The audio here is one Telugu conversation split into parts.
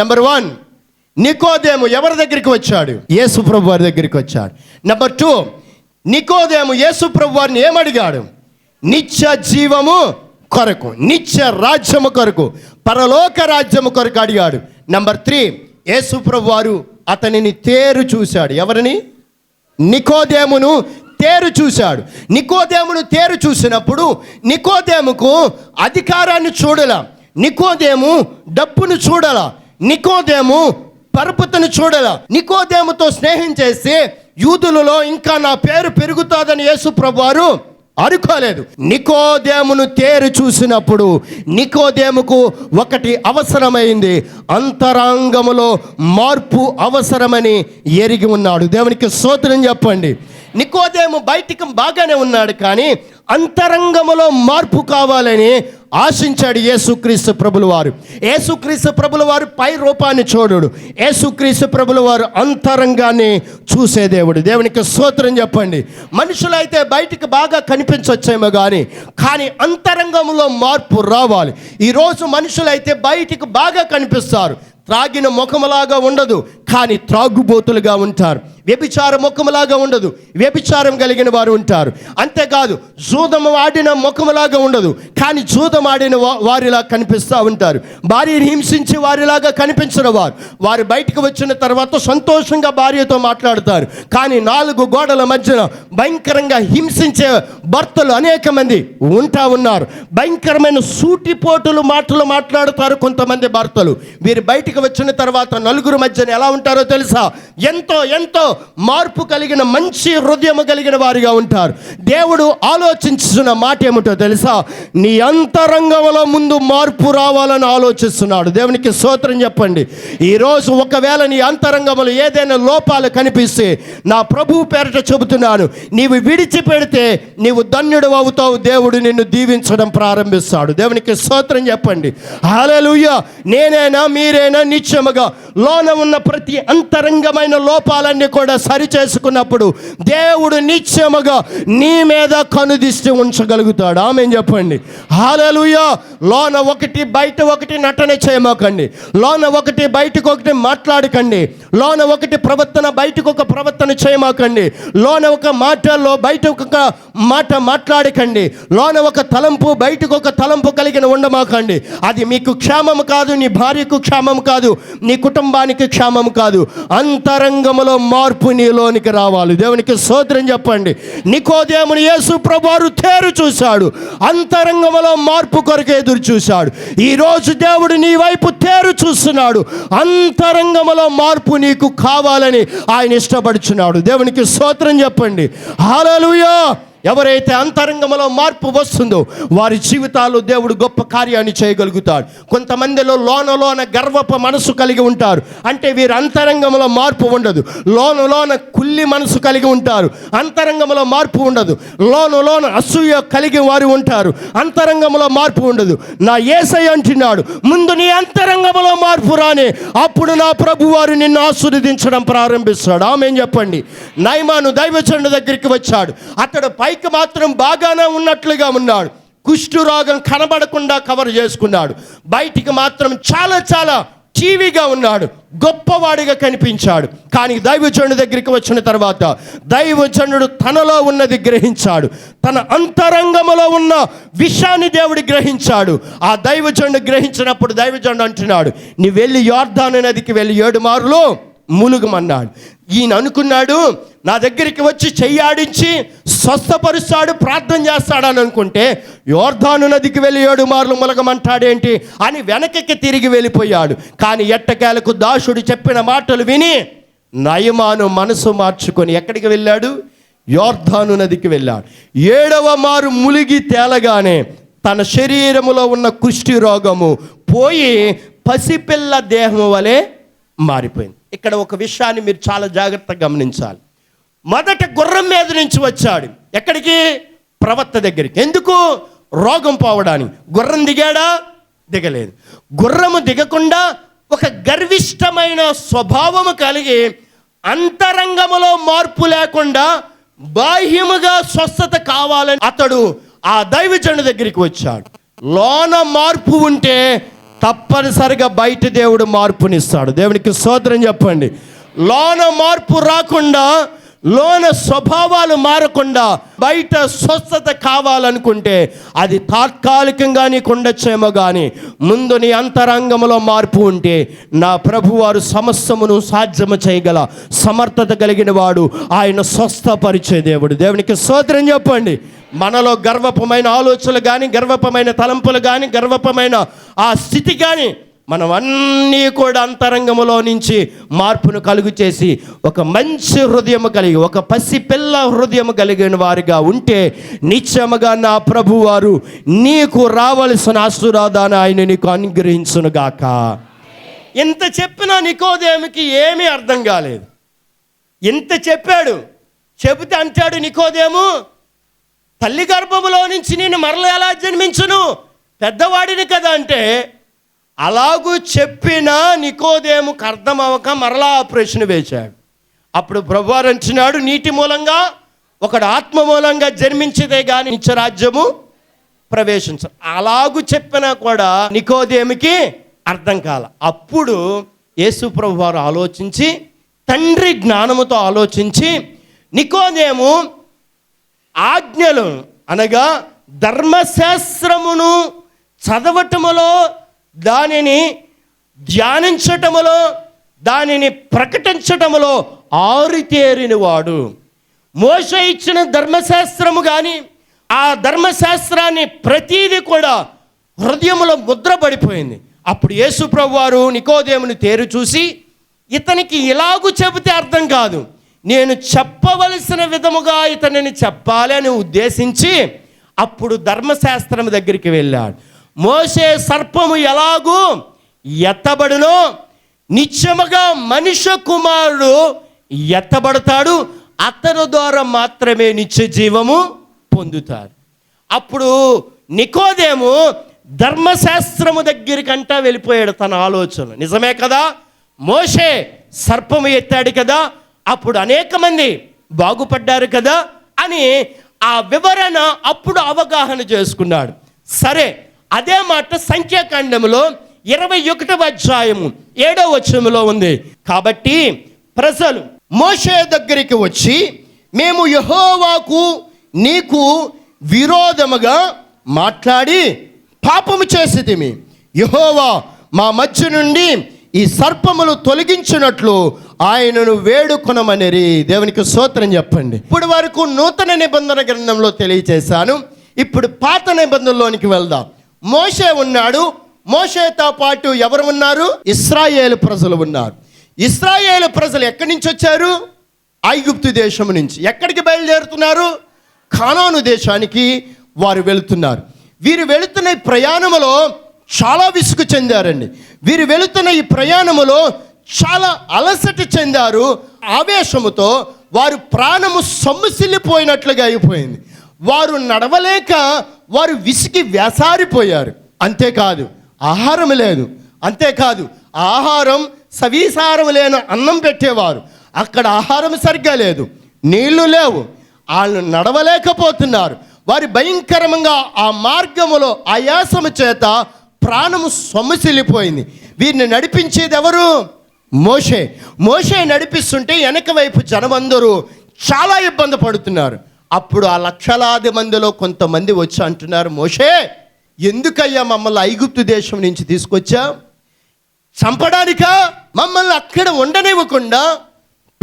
నెంబర్ వన్ నికోదేము ఎవరి దగ్గరికి వచ్చాడు? యేసు ప్రభు వారి దగ్గరికి వచ్చాడు. నెంబర్ టూ నికోదేము యేసు ప్రభు వారిని ఏమడిగాడు నిత్య జీవము కొరకు నిత్య రాజ్యము కొరకు పరలోక రాజ్యము కొరకు అడిగాడు. నెంబర్ త్రీ యేసు ప్రభు వారు అతనిని తేరు చూశాడు. ఎవరిని? నికోదేమును తేరు చూశాడు. నికోదేమును తేరు చూసినప్పుడు నికోదేముకు అధికారాన్ని చూడల. నికోదేము డబ్బును చూడల. నికోదేము పరుపుతను చూడల. నికోదేముతో స్నేహం చేసి యూదులలో ఇంకా నా పేరు పెరుగుతుందని యేసు ప్రభువారు అనుకోలేదు నికోదేమును తేరు చూసినప్పుడు నికోదేముకు ఒకటి అవసరమైంది. అంతరంగములో మార్పు అవసరమని ఎరిగి ఉన్నాడు. దేవునికి సోత్రం చెప్పండి. నికోదేము బయటికి బాగానే ఉన్నాడు కానీ అంతరంగములో మార్పు కావాలని ఆశించాడు యేసుక్రీస్తు ప్రభుల వారు యేసుక్రీస్తు ప్రభుల వారు పై రూపాన్ని చూడడు. యేసుక్రీస్తు ప్రభుల వారు అంతరంగాన్ని చూసే దేవుడు. దేవునికి స్తోత్రం చెప్పండి. మనుషులైతే బయటికి బాగా కనిపించవచ్చేమో కానీ కానీ అంతరంగంలో మార్పు రావాలి. ఈరోజు మనుషులైతే బయటికి బాగా కనిపిస్తారు. త్రాగిన ముఖములాగా ఉండదు కానీ త్రాగుబోతులుగా ఉంటారు. వ్యభిచార ముఖములాగా ఉండదు. వ్యభిచారం కలిగిన వారు ఉంటారు. అంతేకాదు జూదము ఆడిన ముఖములాగా ఉండదు. కానీ జూదం ఆడిన వారిలా కనిపిస్తూ ఉంటారు. భార్యని హింసించి వారిలాగా కనిపించిన వారు. వారు బయటకు వచ్చిన తర్వాత సంతోషంగా భార్యతో మాట్లాడతారు. కానీ నాలుగు గోడల మధ్యన భయంకరంగా హింసించే భర్తలు అనేక మంది ఉంటా ఉన్నారు. భయంకరమైన సూటిపోటులు మాటలు మాట్లాడుతారు కొంతమంది భర్తలు. వీరు బయటకు వచ్చిన తర్వాత నలుగురు మధ్యన ఎలా ఉంటారో తెలుసా? ఎంతో ఎంతో మార్పు కలిగిన మంచి హృదయము కలిగిన వారిగా ఉంటారు. దేవుడు ఆలోచించున్న మాట ఏమిటో తెలుసా? నీ అంతరంగంలో ముందు మార్పు రావాలని ఆలోచిస్తున్నాడు. దేవునికి స్తోత్రం చెప్పండి. ఈరోజు ఒకవేళ నీ అంతరంగంలో ఏదైనా లోపాలు కనిపిస్తే నా ప్రభు పేరట చెబుతున్నాను. నీవు విడిచిపెడితే నీవు ధన్యుడు అవుతావు. దేవుడు నిన్ను దీవించడం ప్రారంభిస్తాడు. దేవునికి స్తోత్రం చెప్పండి. హాలూయ నేనైనా మీరైనా నిత్యముగా లోన ఉన్న ప్రతి అంతరంగమైన లోపాలన్నీ కూడా సరి చేసుకున్నప్పుడు దేవుడు నిత్యముగా నీ మీద కనుదిష్టి ఉంచగలుగుతాడు. ఆమె చెప్పండి? హాలూయ లోన ఒకటి బయట ఒకటి నటన చేయమాకండి. లోన ఒకటి బయటకు ఒకటి మాట్లాడకండి. లోన ఒకటి ప్రవర్తన బయటకు ఒక ప్రవర్తన చేయమాకండి. లోన ఒక మాటలో బయట ఒక మాట మాట్లాడకండి. లోన ఒక తలంపు బయటకు ఒక తలంపు కలిగిన ఉండమాకండి. అది మీకు క్షేమం కాదు నీ భార్యకు క్షేమం కాదు నీ కుటుంబానికి క్షేమం కాదు. అంతరంగములో మార్పు నీలోనికి రావాలి. దేవునికి సోదరం చెప్పండి. నికోదేముని యేసు ప్రభువారు తేరు చూశాడు. అంతరంగంలో మార్పు కొరకు ఎదురు చూశాడు. ఈరోజు దేవుడు నీ వైపు తేరు చూస్తున్నాడు. అంతరంగంలో మార్పు నీకు కావాలని ఆయన ఇష్టపడుచున్నాడు. దేవునికి సోత్రం చెప్పండి. హాలలుయా ఎవరైతే అంతరంగంలో మార్పు వస్తుందో వారి జీవితాలు దేవుడు గొప్ప కార్యాన్ని చేయగలుగుతాడు. కొంతమందిలో లోనలోన గర్వప మనసు కలిగి ఉంటారు. అంటే వీరు అంతరంగంలో మార్పు ఉండదు. లోనలోన కుల్లి మనసు కలిగి ఉంటారు. అంతరంగంలో మార్పు ఉండదు. లోనలోన అసూయ కలిగి వారు ఉంటారు. అంతరంగంలో మార్పు ఉండదు. నా ఏసై అంటున్నాడు ముందు నీ అంతరంగంలో మార్పు రాని. అప్పుడు నా ప్రభు వారు నిన్ను ఆశీర్వదించడం ప్రారంభిస్తాడు. ఆమె చెప్పండి. నైమాను దైవచండు దగ్గరికి వచ్చాడు. అతడు పైకి మాత్రం బాగానే ఉన్నట్లుగా ఉన్నాడు. కుష్ఠురోగం కనబడకుండా కవర్ చేసుకున్నాడు. బయటికి మాత్రం చాలా చాలా టీవీగా ఉన్నాడు. గొప్పవాడిగా కనిపించాడు. కానీ దైవజనుడి దగ్గరికి వచ్చిన తర్వాత దైవజనుడు తనలో ఉన్నది గ్రహించాడు. తన అంతరంగములో ఉన్న విషయాన్ని దేవుడు గ్రహించాడు. ఆ దైవజనుడు గ్రహించినప్పుడు దైవజనుడు అంటున్నాడు నీ వెళ్ళి యోర్ధాను నదికి వెళ్ళి ఏడు మారులో ములుగమన్నాడు ఈయన అనుకున్నాడు నా దగ్గరికి వచ్చి చెయ్యాడించి స్వస్థపరుస్తాడు ప్రార్థన చేస్తాడని అనుకుంటే యోర్ధాను నదికి వెళ్ళి ఏడు మార్లు ములగమంటాడేంటి అని వెనకకి తిరిగి వెళ్ళిపోయాడు. కానీ ఎట్టకేలకు దాసుడు చెప్పిన మాటలు విని నయమాను మనసు మార్చుకొని ఎక్కడికి వెళ్ళాడు? యోర్ధాను నదికి వెళ్ళాడు. ఏడవ మారు ములిగి తేలగానే తన శరీరములో ఉన్న కుష్టి రోగము పోయి పసిపిల్ల దేహము వలె మారిపోయింది. ఇక్కడ ఒక విషయాన్ని మీరు చాలా జాగ్రత్తగా గమనించాలి. మొదట గుర్రం మీద నుంచి వచ్చాడు. ఎక్కడికి? ప్రవక్త దగ్గరికి. ఎందుకు? రోగం పోవడానికి. గుర్రం దిగాడా? దిగలేదు. గుర్రము దిగకుండా ఒక గర్విష్టమైన స్వభావము కలిగి అంతరంగములో మార్పు లేకుండా బాహ్యముగా స్వస్థత కావాలని అతడు ఆ దైవజను దగ్గరికి వచ్చాడు. లోన మార్పు ఉంటే తప్పనిసరిగా బయట దేవుడు మార్పునిస్తాడు. దేవునికి సోదరం చెప్పండి. లోన మార్పు రాకుండా లోన స్వభావాలు మారకుండా బయట స్వస్థత కావాలనుకుంటే అది తాత్కాలికంగా నీకు ఉండొచ్చేమో కానీ ముందు నీ అంతరంగంలో మార్పు ఉంటే నా ప్రభువారు సమస్తమును సాధ్యము చేయగల సమర్థత కలిగిన వాడు. ఆయన స్వస్థపరిచే దేవుడు. దేవునికి సోదరం చెప్పండి. మనలో గర్వపమైన ఆలోచనలు కానీ గర్వపమైన తలంపులు కానీ గర్వపమైన ఆ స్థితి కానీ మనం అన్నీ కూడా అంతరంగములో నుంచి మార్పును కలుగు చేసి ఒక మంచి హృదయం కలిగి ఒక పసిపిల్ల హృదయము హృదయం కలిగిన వారిగా ఉంటే నిత్యముగా నా ప్రభువారు నీకు రావలసిన ఆశీర్వాదాన్ని ఆయన నీకు అనుగ్రహించునుగాక ఎంత చెప్పినా నికోదేమికి ఏమీ అర్థం కాలేదు. ఎంత చెప్పాడు? చెబితే అంటాడు నికోదేము తల్లి గర్భములో నుంచి నేను మరల ఎలా జన్మించును? పెద్దవాడిని కదా అంటే అలాగూ చెప్పిన నికోదేముకు అర్థం అవ్వక మరలా ఆ ప్రశ్న వేశాడు. అప్పుడు ప్రభువారు అంటున్నాడు నీటి మూలంగా ఒకడు ఆత్మ మూలంగా జన్మించేదే కానీ నిత్యరాజ్యము ప్రవేశించ అలాగూ చెప్పినా కూడా నికోదేమికి అర్థం కాల. అప్పుడు యేసు ప్రభు వారు ఆలోచించి తండ్రి జ్ఞానముతో ఆలోచించి నికోదేము ఆజ్ఞలు అనగా ధర్మశాస్త్రమును చదవటములో దానిని ధ్యానించటములో దానిని ప్రకటించటములో ఆరితేరిన వాడు మోస ఇచ్చిన ధర్మశాస్త్రము కానీ ఆ ధర్మశాస్త్రాన్ని ప్రతీది కూడా హృదయంలో ముద్రపడిపోయింది. అప్పుడు యేసు ప్రభు వారు నికోదేముని తేరు చూసి ఇతనికి ఇలాగూ చెబితే అర్థం కాదు. నేను చెప్పవలసిన విధముగా ఇతనిని చెప్పాలి అని ఉద్దేశించి అప్పుడు ధర్మశాస్త్రం దగ్గరికి వెళ్ళాడు. మోసే సర్పము ఎలాగూ ఎత్తబడునో నిత్యముగా మనుష్య కుమారుడు ఎత్తబడతాడు. అతను ద్వారా మాత్రమే నిత్య జీవము పొందుతారు అప్పుడు నికోదేము ధర్మశాస్త్రము దగ్గరికంటా వెళ్ళిపోయాడు తన ఆలోచన నిజమే కదా? మోషే సర్పము ఎత్తాడు కదా? అప్పుడు అనేక మంది బాగుపడ్డారు కదా అని ఆ వివరణ అప్పుడు అవగాహన చేసుకున్నాడు. సరే అదే మాట సంఖ్యాకాండంలో ఇరవై ఒకటవ అధ్యాయము ఏడవ వచనములో ఉంది. కాబట్టి ప్రజలు మోషే దగ్గరికి వచ్చి మేము యహోవాకు నీకు విరోధముగా మాట్లాడి పాపము చేసితిమి యహోవా మా మధ్య నుండి ఈ సర్పములు తొలగించినట్లు ఆయనను వేడుకొనమనేది దేవునికి సూత్రం చెప్పండి. ఇప్పుడు వరకు నూతన నిబంధన గ్రంథంలో తెలియచేశాను. ఇప్పుడు పాత నిబంధనలోనికి వెళ్దాం. మోషే ఉన్నాడు. మోషేతో పాటు ఎవరు ఉన్నారు? ఇస్రాయేల్ ప్రజలు ఉన్నారు. ఇస్రాయేల్ ప్రజలు ఎక్కడి నుంచి వచ్చారు? ఐగుప్తు దేశం నుంచి. ఎక్కడికి బయలుదేరుతున్నారు? ఖానాను దేశానికి వారు వెళుతున్నారు. వీరు వెళుతున్న ఈ ప్రయాణములో చాలా విసుగు చెందారండి. వీరు వెళుతున్న ఈ ప్రయాణములో చాలా అలసట చెందారు. ఆవేశముతో వారు ప్రాణము సొమ్ముసిల్లిపోయినట్లుగా అయిపోయింది. వారు నడవలేక వారు విసిగి వేసారిపోయారు. అంతేకాదు ఆహారం లేదు. అంతేకాదు ఆహారం సవీసారం లేని అన్నం పెట్టేవారు. అక్కడ ఆహారం సరిగ్గా లేదు. నీళ్ళు లేవు. వాళ్ళు నడవలేకపోతున్నారు. వారి భయంకరంగా ఆ మార్గములో ఆయాసము చేత ప్రాణము సొమ్మసిల్లిపోయింది. వీరిని నడిపించేది ఎవరు మోషే మోషే నడిపిస్తుంటే వెనక వైపు జనమందరూ చాలా ఇబ్బంది పడుతున్నారు. అప్పుడు ఆ లక్షలాది మందిలో కొంతమంది వచ్చి అంటున్నారు మోషే ఎందుకయ్యా మమ్మల్ని ఐగుప్తు దేశం నుంచి తీసుకొచ్చా? చంపడానిక? మమ్మల్ని అక్కడ ఉండనివ్వకుండా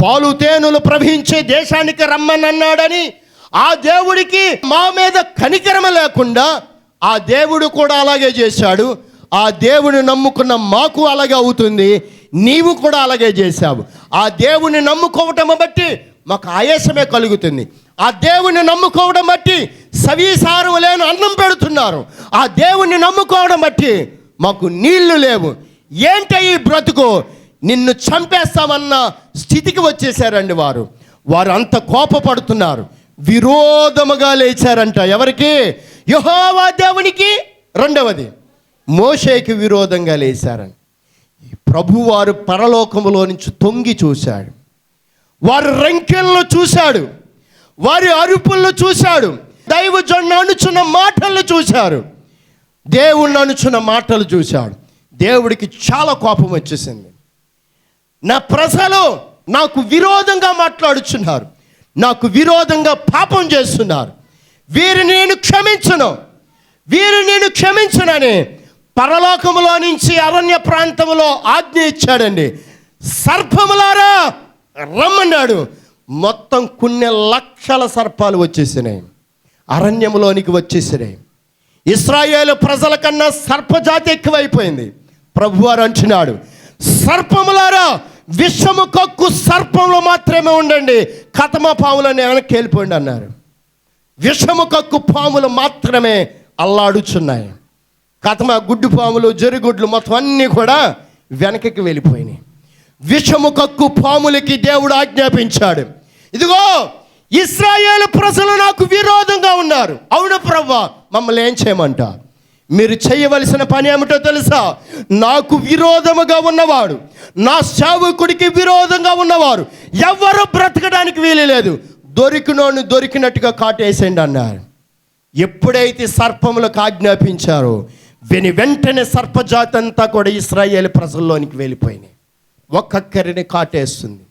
పాలు తేనులు ప్రవహించే దేశానికి రమ్మనన్నాడని ఆ దేవుడికి మా మీద కనికరమ లేకుండా ఆ దేవుడు కూడా అలాగే చేశాడు. ఆ దేవుడు నమ్ముకున్న మాకు అలాగే అవుతుంది. నీవు కూడా అలాగే చేశావు. ఆ దేవుని నమ్ముకోవటం బట్టి మాకు ఆయాసమే కలుగుతుంది. ఆ దేవుని నమ్ముకోవడం బట్టి సవీసారం లేని అన్నం పెడుతున్నారు. ఆ దేవుని నమ్ముకోవడం బట్టి మాకు నీళ్ళు లేవు. ఏంటి ఈ బ్రతుకు? నిన్ను చంపేస్తామన్న స్థితికి వచ్చేసారండి వారు. వారు అంత కోపపడుతున్నారు. విరోధముగా లేచారంట. ఎవరికి? యహోవా దేవునికి. రెండవది మోషేకి విరోధంగా లేచారంట. ప్రభువారు పరలోకములో నుంచి తొంగి చూశాడు. వారి రంకెలను చూశాడు. వారి అరుపులను చూశాడు. దైవజొన్న అనుచున్న మాటలను చూశాడు దేవుణ్ణి అనుచున్న మాటలు చూశాడు. దేవుడికి చాలా కోపం వచ్చేసింది. నా ప్రజలు నాకు విరోధంగా మాట్లాడుచున్నారు. నాకు విరోధంగా పాపం చేస్తున్నారు. వీరు నేను క్షమించను. వీరు నేను క్షమించనని పరలోకములో నుంచి అరణ్య ప్రాంతంలో ఆజ్ఞ ఇచ్చాడండి. సర్పములారా రమ్మన్నాడు. మొత్తం కొన్ని లక్షల సర్పాలు వచ్చేసినాయి. అరణ్యములోనికి వచ్చేసినాయి. ఇస్రాయేల్ ప్రజల కన్నా సర్పజాతి ఎక్కువైపోయింది. ప్రభువారు అంటున్నాడు సర్పములారా విషము కక్కు సర్పంలో మాత్రమే ఉండండి. కథమ పాములని వెనక్కి వెళ్ళిపోండి అన్నారు. విషము కక్కు పాములు మాత్రమే అల్లాడుచున్నాయి. కథమ గుడ్డు పాములు జరుగుడ్లు మొత్తం అన్నీ కూడా వెనకకి వెళ్ళిపోయినాయి. విషము కక్కు పాములకి దేవుడు ఆజ్ఞాపించాడు. ఇదిగో ఇస్రాయేల్ ప్రజలు నాకు విరోధంగా ఉన్నారు. అవును ప్రవ్వా మమ్మల్ని ఏం చేయమంట? మీరు చేయవలసిన పని ఏమిటో తెలుసా? నాకు విరోధముగా ఉన్నవాడు నా సేవకుడికి విరోధంగా ఉన్నవారు ఎవరు బ్రతకడానికి వీలు దొరికినోని దొరికినట్టుగా కాటేసేయండి అన్నారు. ఎప్పుడైతే సర్పములకు ఆజ్ఞాపించారో విని వెంటనే సర్పజాతి అంతా కూడా ఇస్రాయేల్ ప్రజల్లోనికి వెళ్ళిపోయినాయి. ఒక్కొక్కరిని కాటేస్తుంది.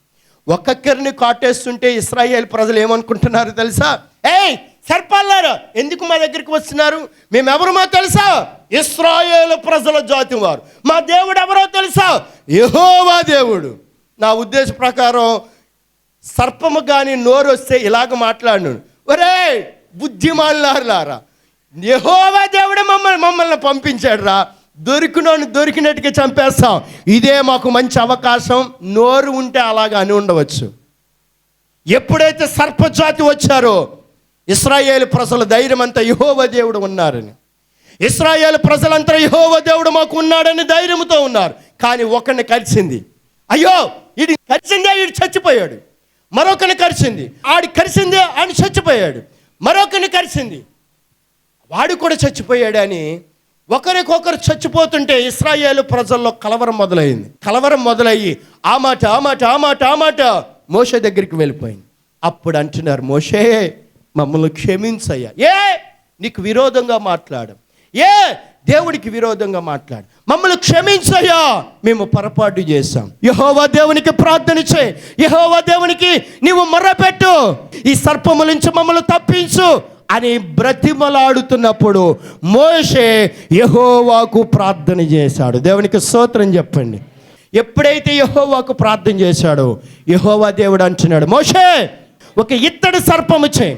ఒక్కొక్కరిని కాటేస్తుంటే ఇస్రాయేల్ ప్రజలు ఏమనుకుంటున్నారు తెలుసా? ఏయ్ సర్పాలారు ఎందుకు మా దగ్గరికి వస్తున్నారు? మేమెవరమో తెలుసా? ఇస్రాయేల్ ప్రజల జాతి వారు. మా దేవుడు ఎవరో తెలుసా? యహోవా దేవుడు. నా ఉద్దేశ ప్రకారం సర్పము కానీ నోరు వస్తే ఇలాగ మాట్లాడు ఒరే బుద్ధిమాన్లారులారా యెహోవా దేవుడు మమ్మల్ని మమ్మల్ని పంపించాడు రా దొరికినోని దొరికినట్టుగా చంపేస్తాం. ఇదే మాకు మంచి అవకాశం. నోరు ఉంటే అలాగా అని ఉండవచ్చు. ఎప్పుడైతే సర్పజాతి వచ్చారో ఇస్రాయేల్ ప్రజల ధైర్యం అంతా యహోవ దేవుడు ఉన్నారని. ఇస్రాయేల్ ప్రజలంతా యహోవ దేవుడు మాకు ఉన్నాడని ధైర్యంతో ఉన్నారు. కానీ ఒకరిని కలిసింది అయ్యో ఇది కలిసిందే ఈడు చచ్చిపోయాడు. మరొకరిని కలిసింది ఆడి కలిసిందే ఆయన చచ్చిపోయాడు. మరొకరిని కలిసింది వాడు కూడా చచ్చిపోయాడని ఒకరికొకరు చచ్చిపోతుంటే ఇస్రాయేల్ ప్రజల్లో కలవరం మొదలైంది. కలవరం మొదలయ్యి ఆ మాట ఆ మాట ఆ మాట ఆ మాట మోషే దగ్గరికి వెళ్ళిపోయింది. అప్పుడు అంటున్నారు మోషే మమ్మల్ని క్షమించయ్యా. ఏ నీకు విరోధంగా మాట్లాడు. ఏ దేవుడికి విరోధంగా మాట్లాడు. మమ్మల్ని క్షమించయ్యా. మేము పొరపాటు చేశాం. యహోవా దేవునికి ప్రార్థన చేయి. యహోవా దేవునికి నీవు మొర్రపెట్టు ఈ సర్పముల నుంచి మమ్మల్ని తప్పించు. అని బ్రతిమలాడుతున్నప్పుడు మోషే యహోవాకు ప్రార్థన చేశాడు. దేవునికి స్తోత్రం చెప్పండి. ఎప్పుడైతే యహోవాకు ప్రార్థన చేశాడో యహోవా దేవుడు అంటున్నాడు మోషే ఒక ఇత్తడి సర్పము చే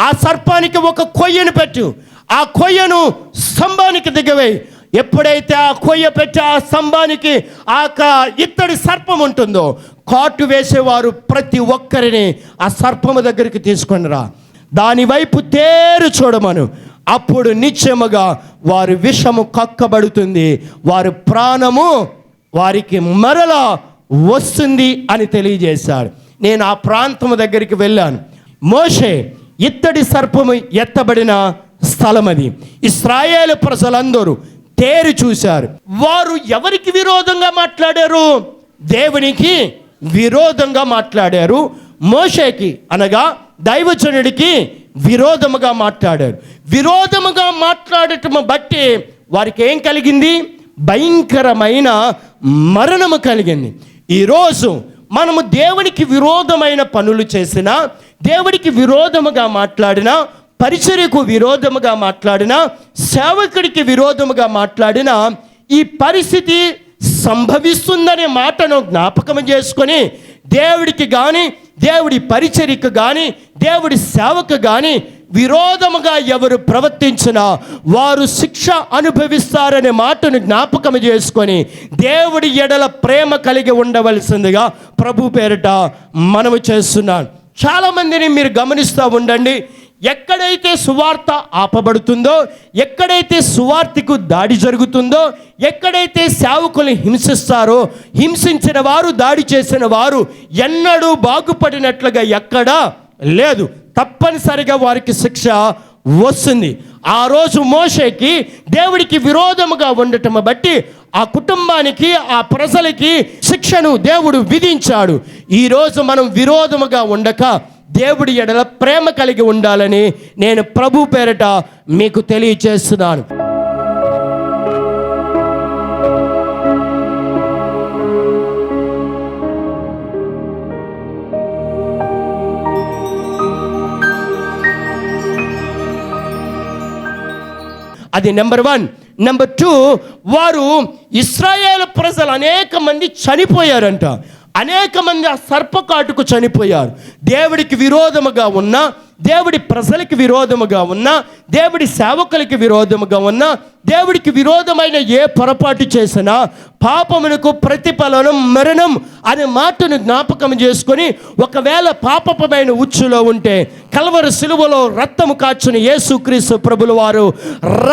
ఆ సర్పానికి ఒక కొయ్యను పెట్టు. ఆ కొయ్యను స్తంభానికి దిగవేయి. ఎప్పుడైతే ఆ కొయ్య పెట్టి ఆ స్తంభానికి ఆ క- ఇత్తడి సర్పం ఉంటుందో కాటు వేసేవారు ప్రతి ఒక్కరిని ఆ సర్పము దగ్గరికి తీసుకొని రా. దాని వైపు తేరు చూడమను. అప్పుడు నిశ్చయముగా వారి విషము కక్కబడుతుంది. వారి ప్రాణము వారికి మరలా వస్తుంది అని తెలియజేశాడు. నేను ఆ ప్రాంతము దగ్గరికి వెళ్ళాను. మోషే ఇత్తడి సర్పము ఎత్తబడిన స్థలం అది ఇస్రాయేల్ ప్రజలందరూ తేరు చూశారు. వారు ఎవరికి విరోధంగా మాట్లాడారు? దేవునికి విరోధంగా మాట్లాడారు మోషేకి అనగా దైవజనుడికి విరోధముగా మాట్లాడారు. విరోధముగా మాట్లాడటం బట్టి వారికి ఏం కలిగింది? భయంకరమైన మరణము కలిగింది. ఈరోజు మనము దేవునికి విరోధమైన పనులు చేసినా దేవుడికి విరోధముగా మాట్లాడినా పరిచర్యకు విరోధముగా మాట్లాడినా సేవకుడికి విరోధముగా మాట్లాడినా ఈ పరిస్థితి సంభవిస్తుందనే మాటను జ్ఞాపకం చేసుకొని దేవుడికి కానీ దేవుడి పరిచర్యకు కానీ దేవుడి సేవకు కానీ విరోధముగా ఎవరు ప్రవర్తించినా వారు శిక్ష అనుభవిస్తారనే మాటను జ్ఞాపకం చేసుకొని దేవుడి ఎడల ప్రేమ కలిగి ఉండవలసిందిగా ప్రభు పేరిట మనము చేస్తున్నాను. చాలామందిని మీరు గమనిస్తూ ఉండండి. ఎక్కడైతే సువార్త ఆపబడుతుందో ఎక్కడైతే సువార్తకు దాడి జరుగుతుందో ఎక్కడైతే సేవకులు హింసిస్తారో హింసించిన వారు దాడి చేసిన వారు ఎన్నడూ బాగుపడినట్లుగా ఎక్కడా లేదు. తప్పనిసరిగా వారికి శిక్ష వస్తుంది. ఆ రోజు మోషేకి దేవుడికి విరోధముగా ఉండటం బట్టి ఆ కుటుంబానికి ఆ ప్రజలకి శిక్షను దేవుడు విధించాడు. ఈరోజు మనం విరోధముగా ఉండక దేవుడి ఎడల ప్రేమ కలిగి ఉండాలని నేను ప్రభు పేరట మీకు తెలియచేస్తున్నాను. అది నెంబర్ వన్. నెంబర్ టూ వారు ఇస్రాయేల్ ప్రజలు అనేక మంది చనిపోయారంట. అనేక మంది ఆ సర్పకాటుకు చనిపోయారు. దేవుడికి విరోధముగా ఉన్న దేవుడి ప్రజలకు విరోధముగా ఉన్న దేవుడి సేవకులకి విరోధముగా ఉన్న దేవుడికి విరోధమైన ఏ పొరపాటు చేసినా పాపమునకు ప్రతిఫలనం మరణం అనే మాటను జ్ఞాపకం చేసుకొని ఒకవేళ పాపపమైన ఉచ్చులో ఉంటే కలవరు సిలువలో రక్తము కాచిన యేసుక్రీస్తు ప్రభులు వారు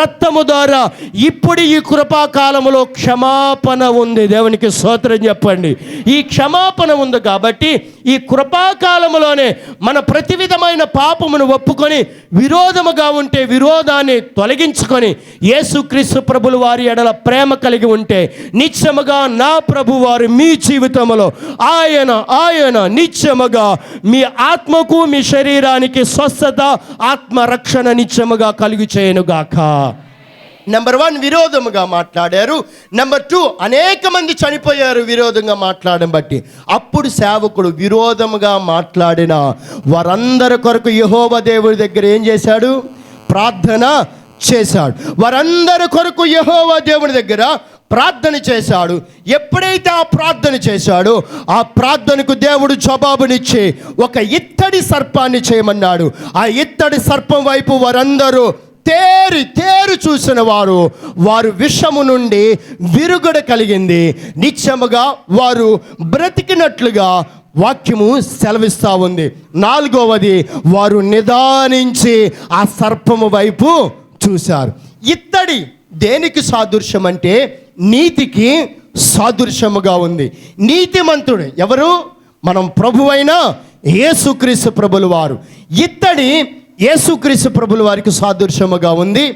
రక్తము ద్వారా ఇప్పుడు ఈ కృపాకాలములో క్షమాపణ ఉంది. దేవునికి సోత్రం చెప్పండి. ఈ క్షమాపణ ఉంది కాబట్టి ఈ కృపాకాలములోనే మన ప్రతి విధమైన పాప పాపమును ఒప్పుకొని విరోధముగా ఉంటే విరోధాన్ని తొలగించుకొని యేసుక్రీస్తు ప్రభుల వారి ఎడల ప్రేమ కలిగి ఉంటే నిత్యముగా నా ప్రభు వారు మీ జీవితంలో ఆయన ఆయన నిత్యముగా మీ ఆత్మకు మీ శరీరానికి స్వస్థత ఆత్మరక్షణ నిత్యముగా కలుగు చేయనుగాక. నెంబర్ వన్ విరోధముగా మాట్లాడారు. నెంబర్ టూ అనేక మంది చనిపోయారు విరోధంగా మాట్లాడడం బట్టి. అప్పుడు సేవకుడు విరోధముగా మాట్లాడిన వారందరి కొరకు యహోవ దేవుడి దగ్గర ఏం చేశాడు? ప్రార్థన చేశాడు. వారందరి కొరకు యహోవ దేవుడి దగ్గర ప్రార్థన చేశాడు. ఎప్పుడైతే ఆ ప్రార్థన చేశాడో ఆ ప్రార్థనకు దేవుడు జవాబునిచ్చి ఒక ఇత్తడి సర్పాన్ని చేయమన్నాడు. ఆ ఇత్తడి సర్పం వైపు వారందరూ తేరి తేరు చూసిన వారు వారు విషము నుండి విరుగుడ కలిగింది. నిత్యముగా వారు బ్రతికినట్లుగా వాక్యము సెలవిస్తూ ఉంది. నాలుగవది వారు నిదానించి ఆ సర్పము వైపు చూశారు. ఇత్తడి దేనికి సాదృశ్యం అంటే నీతికి సాదృశ్యముగా ఉంది. నీతిమంతుడు ఎవరు? మనం ప్రభువైన యేసుక్రీస్తు ప్రభులు వారు. ఇత్తడి యేసుక్రీస్తు ప్రభుల వారికి సాదృశ్యముగా ఉంది.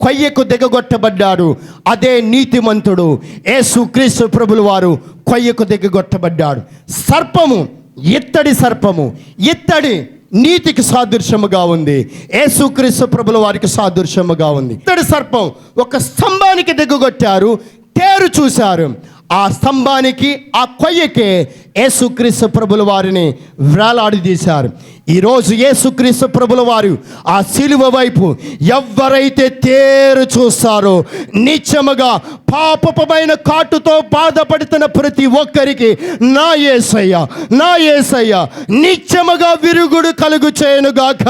కొయ్యకు దిగగొట్టబడ్డాడు. అదే నీతిమంతుడు. యేసుక్రీస్తు ప్రభుల వారు కొయ్యకు దిగగొట్టబడ్డాడు సర్పము ఇత్తడి సర్పము ఇత్తడి నీతికి సాదృశ్యముగా ఉంది. యేసుక్రీస్తు ప్రభుల వారికి సాదృశ్యముగా ఉంది. ఇత్తడి సర్పం ఒక స్తంభానికి దిగగొట్టారు. తేరు చూశారు. ఆ స్తంభానికి ఆ కొయ్యకే యేసుక్రీస్తు ప్రభుల వారిని వేలాడదీశారు ఈరోజు యేసుక్రీస్తు ప్రభుల వారు ఆ సిలువ వైపు ఎవరైతే తేరు చూస్తారో నిత్యముగా పాపపమైన కాటుతో బాధపడుతున్న ప్రతి ఒక్కరికి నా ఏసయ్య నా ఏసయ్య నిత్యముగా విరుగుడు కలుగు చేయనుగాక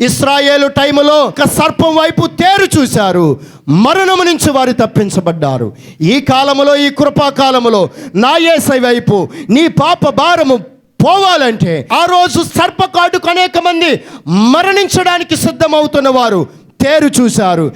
ఇస్రాయేలు టైములో ఒక సర్పం వైపు తేరు చూశారు. మరణము నుంచి వారు తప్పించబడ్డారు. ఈ కాలములో ఈ కృపాకాలములో నా ఏసై వైపు నీ పాప భారము పోవాలంటే ఆ రోజు సర్పకాటుకు అనేక మంది మరణించడానికి సిద్ధమవుతున్న వారు తేరు చూశారు.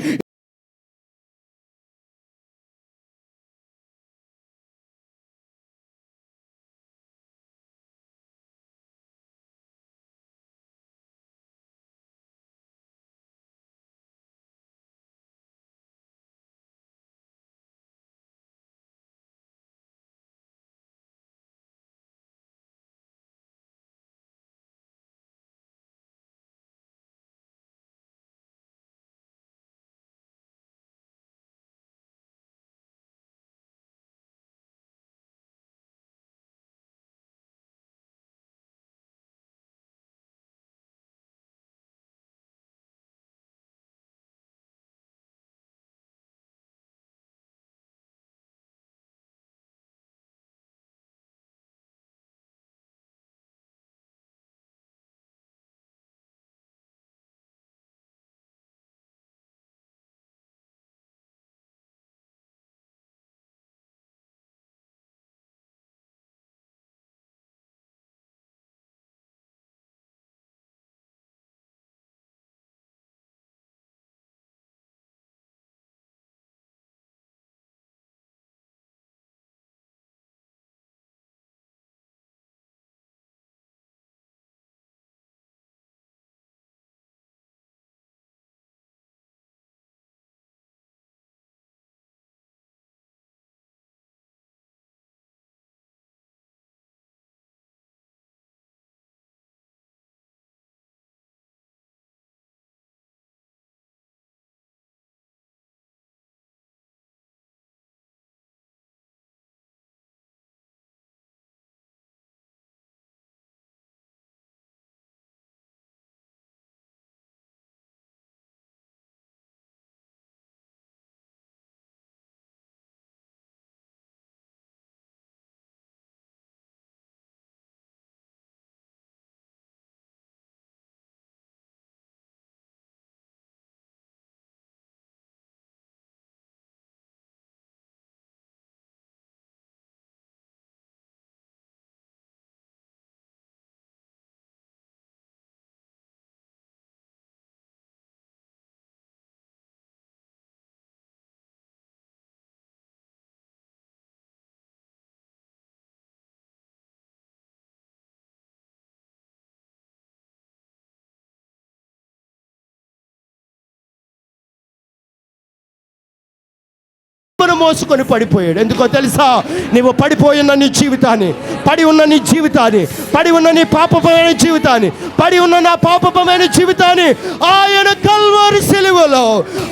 మోసుకొని పడిపోయాడు. ఎందుకో తెలుసా? నీవు పడిపోయిన నీ జీవితాన్ని పడి ఉన్న నీ జీవితాన్ని పడి ఉన్న నీ పాపమైన జీవితాన్ని పడి ఉన్న నా పాపమైన జీవితాన్ని ఆయన కల్వరి సెలవులో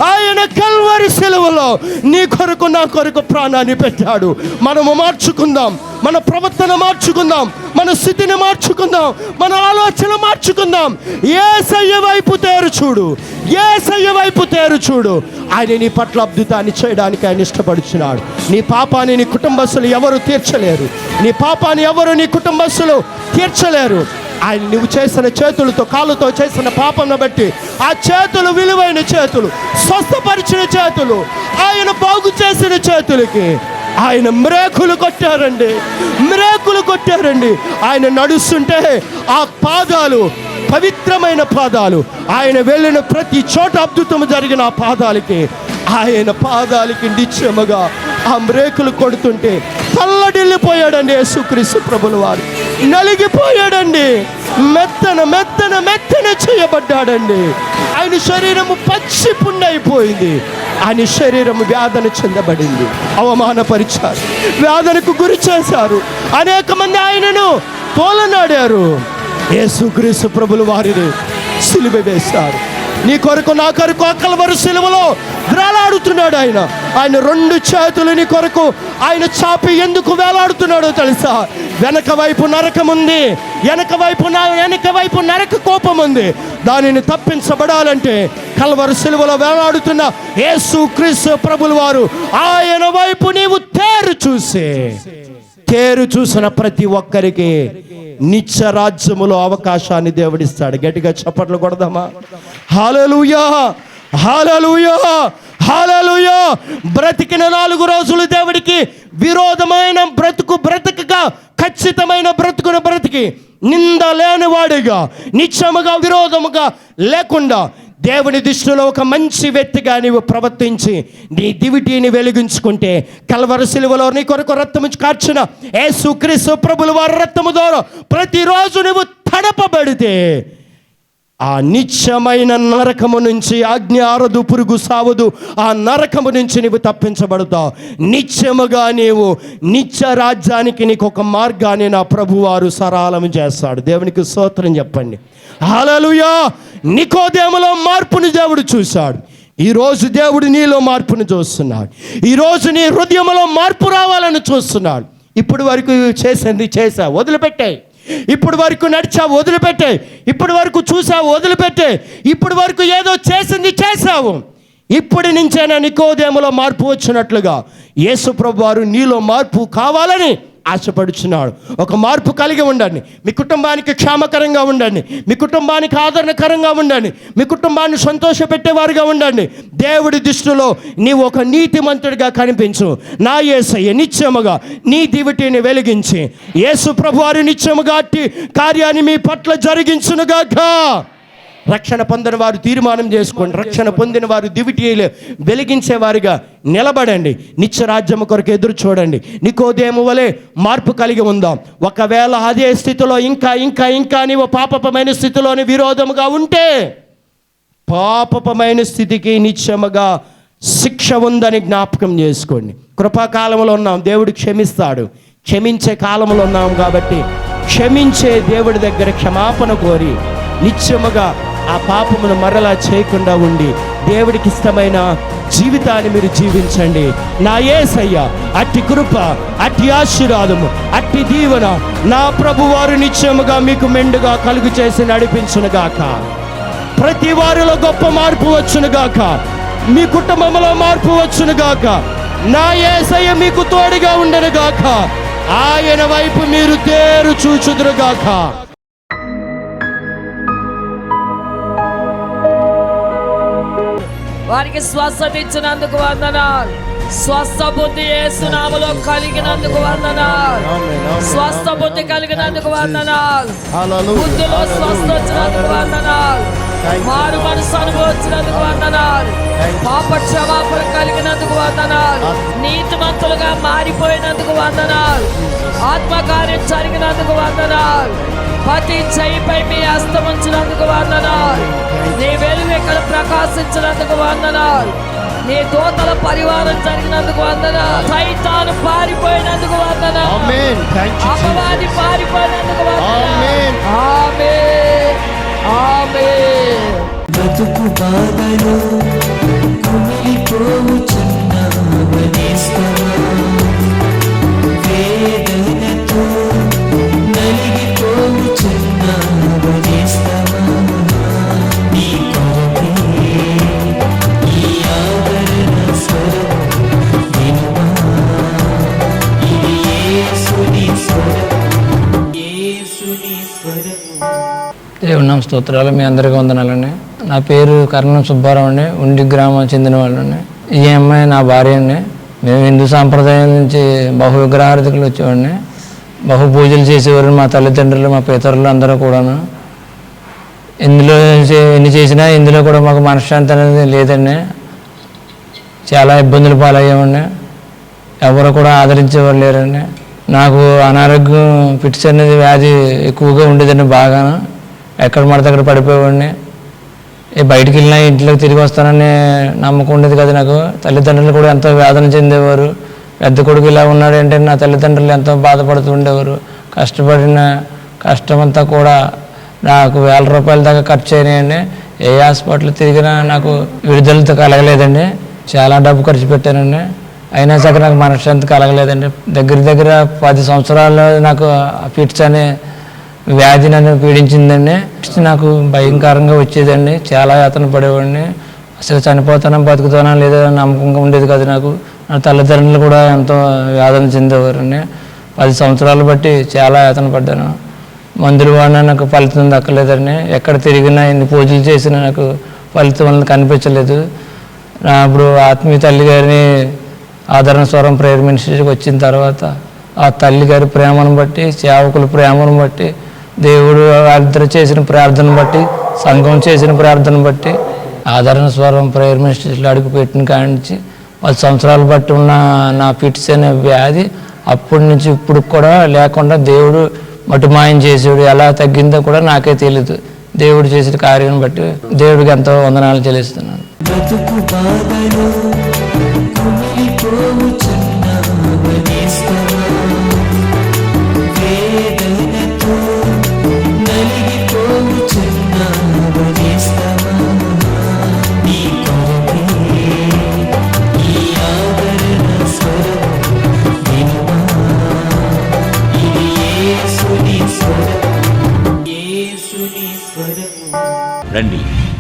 ఆయన కల్వరి సెలవులో నీ కొరకు నా కొరకు ప్రాణాన్ని పెట్టాడు. మనము మార్చుకుందాం. మన ప్రవర్తన మార్చుకుందాం మన స్థితిని మార్చుకుందాం మన ఆలోచన మార్చుకుందాం. ఏసయ్య వైపు తేరు చూడు ఏసయ్య వైపు తేరు చూడు. ఆయన నీ పట్ల అద్భుతాన్ని చేయడానికి ఆయన ఇష్టపడుచున్నాడు. నీ పాపాన్ని నీ కుటుంబస్తులు ఎవరు తీర్చలేరు. నీ పాపాన్ని ఎవరు నీ కుటుంబస్తులు తీర్చలేరు. ఆయన నువ్వు చేసిన చేతులతో కాళ్ళతో చేసిన పాపంను బట్టి ఆ చేతులు విలువైన చేతులు స్వస్థపరిచిన చేతులు ఆయన బాగు చేసిన చేతులకి ఆయన మ్రేకులు కొట్టారండి. మ్రేకులు కొట్టారండి. ఆయన నడుస్తుంటే ఆ పాదాలు పవిత్రమైన పాదాలు. ఆయన వెళ్ళిన ప్రతి చోట అద్భుతం జరిగిన ఆ పాదాలకి ఆయన పాదాలకి నిత్యముగా ఆ మ్రేకులు కొడుతుంటే తల్లడిల్లిపోయాడండి యేసుక్రీస్తు ప్రభుల వారు నలిగిపోయాడండి. మెత్తన మెత్తన మెత్తన చేయబడ్డాడండి. ఆయన శరీరము పచ్చి పుండైపోయింది ఆయన శరీరము వ్యాధన చెందబడింది. అవమానపరిచారు. వ్యాధనకు గురి చేశారు. అనేక మంది ఆయనను తోలనాడారు. యేసుక్రీస్తు ప్రభులు వారిని సిలువ వేశారు. నీ కొరకు నా కొరకు అక్కలవరు సిలువలో వేలాడుతున్నాడు ఆయన. ఆయన రెండు చేతులు నీ కొరకు ఆయన చాపి ఎందుకు వేలాడుతున్నాడో తెలుసా? వెనక వైపు నరకం ఉంది వెనక వైపు నా వెనక వైపు నరక కోపం ఉంది. దానిని తప్పించబడాలంటే కలవరు సిలువలో వేలాడుతున్న యేసు క్రీస్తు ప్రభులు వారు ఆయన వైపు నీవు తేరు చూసే. తేరు చూసిన ప్రతి ఒక్కరికి నిత్య రాజ్యములో అవకాశాన్ని దేవుడిస్తాడు. గట్టిగా చప్పట్లు కొడదామా? హాలలుయా హాలలుయా హాలలుయా బ్రతికిన నాలుగు రోజులు దేవుడికి విరోధమైన బ్రతుకు బ్రతకగా ఖచ్చితమైన బ్రతుకును బ్రతికి నింద లేనివాడిగా నిత్యముగా విరోధముగా లేకుండా దేవుని దృష్టిలో ఒక మంచి వ్యక్తిగా నీవు ప్రవర్తించి నీ దివిటీని వెలిగించుకుంటే కలవర సిలువలో నీ కొరకు రక్తము కార్చిన యేసు క్రీస్తు ప్రభులు వారి రక్తము ద్వారా ప్రతిరోజు నువ్వు తడపబడితే ఆ నిత్యమైన నరకము నుంచి అగ్ని ఆరదు పురుగు సావదు ఆ నరకము నుంచి నీవు తప్పించబడతావు. నిత్యముగా నీవు నిత్య రాజ్యానికి నీకు ఒక మార్గాన్ని నా ప్రభువారు సరళం చేస్తాడు. దేవునికి స్తోత్రం చెప్పండి. హలలుయా నికోదేములో మార్పుని దేవుడు చూశాడు. ఈరోజు దేవుడు నీలో మార్పును చూస్తున్నాడు. ఈరోజు నీ హృదయంలో మార్పు రావాలని చూస్తున్నాడు. ఇప్పుడు వరకు చేసింది చేసా వదిలిపెట్టాయి ఇప్పుడు వరకు నడిచావు వదిలిపెట్టే. ఇప్పుడు వరకు చూసావు వదిలిపెట్టే. ఇప్పుడు వరకు ఏదో చేసింది చేసావు ఇప్పటి నుంచైనా నికోదేములో మార్పు వచ్చినట్లుగా యేసు వారు నీలో మార్పు కావాలని ఆశపడుచున్నాడు. ఒక మార్పు కలిగి ఉండండి. మీ కుటుంబానికి క్షేమకరంగా ఉండండి. మీ కుటుంబానికి ఆదరణకరంగా ఉండండి. మీ కుటుంబాన్ని సంతోషపెట్టేవారుగా ఉండండి. దేవుడి దృష్టిలో నీవు ఒక నీతిమంతుడిగా కనిపించు. నా యేసయ్య నిత్యముగా నీ దివిటిని వెలిగించి. యేసు ప్రభు వారి నిత్యముగా కార్యాన్ని మీ పట్ల జరిగించునుగాక. రక్షణ పొందిన వారు తీర్మానం చేసుకోండి. రక్షణ పొందిన వారు దివిటీలు వెలిగించేవారిగా నిలబడండి. నిత్యరాజ్యం కొరకు ఎదురు చూడండి. నీకోదేము వలె మార్పు కలిగి ఉందాం. ఒకవేళ అదే స్థితిలో ఇంకా ఇంకా ఇంకా నీవు పాపపమైన స్థితిలోని విరోధముగా ఉంటే పాపపమైన స్థితికి నిత్యముగా శిక్ష ఉందని జ్ఞాపకం చేసుకోండి. కృపాకాలంలో ఉన్నాం. దేవుడు క్షమిస్తాడు. క్షమించే కాలంలో ఉన్నాం కాబట్టి క్షమించే దేవుడి దగ్గర క్షమాపణ కోరి నిత్యముగా ఆ పాపమును మరలా చేయకుండా ఉండి దేవుడికి ఇష్టమైన జీవితాన్ని మీరు జీవించండి. నా ఏసయ్య అట్టి కృప అట్టి ఆశీర్వాదము అట్టి దీవెన నా ప్రభువారు నిత్యముగా మీకు మెండుగా కలుగు చేసి నడిపించునుగాక ప్రతి వారిలో గొప్ప మార్పు వచ్చునుగాక మీ కుటుంబంలో మార్పు వచ్చునుగాక నా ఏసయ్య మీకు తోడుగా ఉండనుగాక ఆయన వైపు మీరు తేరు చూచుదురుగాక వారికి స్వస్థత ఇచ్చినందుకు వందనాలు. స్వస్థ బుద్ధి ఏసునామలో కలిగినందుకు వందనాలు. స్వస్థ బుద్ధి కలిగినందుకు వందనాలు. బుద్ధిలో స్వస్థ వచ్చినందుకు వందనాలు. మారు మనసు అనుభవించినందుకు వందనాలు. పాప క్షమాపణ కలిగినందుకు వందనాలు. నీతిమంతులుగా మారిపోయినందుకు వందనాలు. ఆత్మకార్యం జరిగినందుకు వందనాలు. ప్రతి చేయిపై మీ హస్తం ఉంచినందుకు వందనాలు. నీ వెలుగు ఇక్కడ ప్రకాశించినందుకు వందనాలు. నీ దోతల పరివారం జరిగినందుకు వందన సైతాను పారిపోయినందుకు వందన అపవాది పారిపోయినందుకు బ్రతుకు బాధలో కుమిలిపోవుచున్న వేదనతో నలిగిపోవుచున్న స్తోత్రాలు మీ అందరికీ వందనాలండి. నా పేరు కర్ణం సుబ్బారావు అండి. ఉండి గ్రామం చెందిన వాళ్ళండి. ఈ అమ్మాయి నా భార్య అండి. మేము హిందూ సాంప్రదాయం నుంచి బహు విగ్రహారతికలు వచ్చేవాడిని. బహు పూజలు చేసేవారు మా తల్లిదండ్రులు మా పితరులు అందరూ కూడాను. ఇందులో చే- ఎన్ని చేసినా ఇందులో కూడా మాకు మనశ్శాంతి అనేది లేదండి. చాలా ఇబ్బందులు పాలయ్యామండి ఎవరు కూడా ఆదరించేవారు లేరండి. నాకు అనారోగ్యం ఫిట్స్ అనేది వ్యాధి ఎక్కువగా ఉండేదండి బాగా ఎక్కడ పడితే అక్కడ పడిపోయేవాడిని. ఏ బయటికి వెళ్ళినా ఇంట్లోకి తిరిగి వస్తానని నమ్మకం ఉండేది కదా నాకు. తల్లిదండ్రులు కూడా ఎంతో వేదన చెందేవారు. పెద్ద కొడుకు ఇలా ఉన్నాడంటే నా తల్లిదండ్రులు ఎంతో బాధపడుతూ ఉండేవారు. కష్టపడిన కష్టమంతా కూడా నాకు వేల రూపాయల దాకా ఖర్చు అయినాయండి. ఏ హాస్పిటల్ తిరిగినా నాకు విడుదలతో కలగలేదండి. చాలా డబ్బు ఖర్చు పెట్టానండి. అయినా సరే నాకు మనశ్శాంతి కలగలేదండి. దగ్గర దగ్గర పది సంవత్సరాలు నాకు ఫిట్స్ అనే వ్యాధి నన్ను పీడించిందండి. నాకు భయంకరంగా వచ్చేదండి. చాలా యాతన పడేవాడిని. అసలు చనిపోతానా బతుకుతానా లేదా నమ్మకంగా ఉండేది కాదు నాకు. నా తల్లిదండ్రులు కూడా ఎంతో వేదన చెందేవారండి. పది సంవత్సరాలు బట్టి చాలా యాతన పడ్డాను. మందులు వాడినా నాకు ఫలితం దక్కలేదండి. ఎక్కడ తిరిగినా ఎన్ని పూజలు చేసినా నాకు ఫలితం అనేది కనిపించలేదు. నా ఇప్పుడు ఆత్మీయ తల్లి గారిని ఆదరణ స్వరం ప్రేయర్ మినిస్ట్రీకి వచ్చిన తర్వాత ఆ తల్లి గారి ప్రేమను బట్టి సేవకుల ప్రేమను బట్టి దేవుడు వాళ్ళిద్దరు చేసిన ప్రార్థన బట్టి సంఘం చేసిన ప్రార్థన బట్టి ఆదరణ స్వరం ప్రేయర్ మినిస్ట్రీలో అడుగు పెట్టిన కాడి నుంచి పది సంవత్సరాలు బట్టి ఉన్న నా ఫిట్స్ అనే వ్యాధి అప్పటి నుంచి ఇప్పుడు కూడా లేకుండా దేవుడు మటుమాయం చేసేవాడు ఎలా తగ్గిందో కూడా నాకే తెలియదు దేవుడు చేసిన కార్యం బట్టి దేవుడికి ఎంతో వందనాలు చెల్లిస్తున్నాను.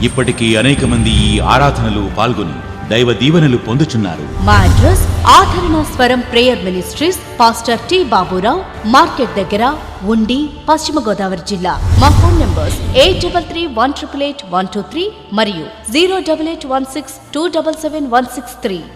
ఇప్పటికీ అనేక మంది ఈ ఆరాధనలు పాల్గొని దైవ దీవెనలు పొందుచున్నారు. మా address Adarana Swaram prayer ministries pastor T Baburao market దగ్గర ఉండి పశ్చిమ గోదావరి జిల్లా. మా phone numbers eight double three one triple eight one two three మరియు zero double eight one six two double seven one six three